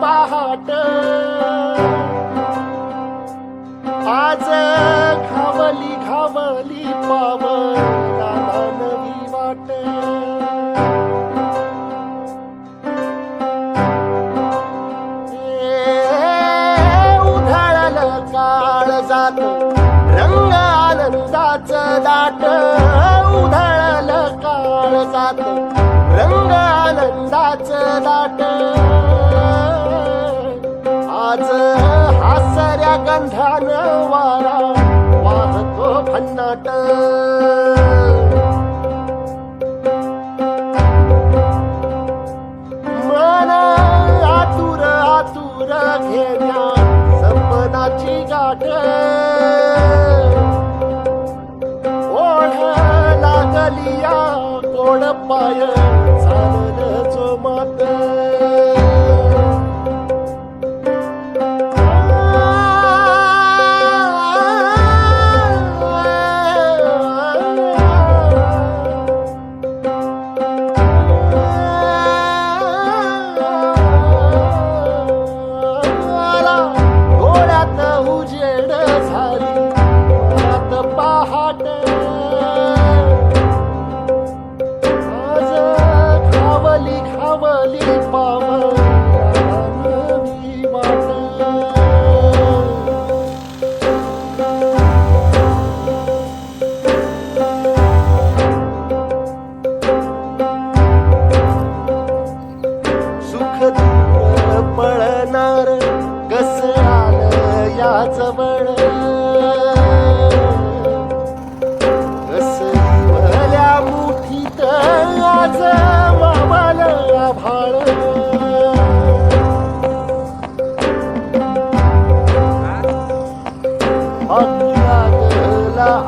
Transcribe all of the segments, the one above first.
पहाट आज घावली घावली पावला नवी वाट. उधळल काळ जात रंग आनंदाच दाट. उधळल काळ जात रंग आनंदाच दाट. आज हासऱ्या गंधान वारा वाहतो भन्नाट मन आतुर आतुर घेण्या संपदाची गाठ. ओढ लागलिया कोण पाय चालल जो मात त्याच बळ भरल्या मुठीत आज मामाल आभाळ.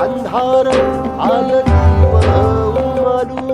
अंधार आल जीव मारू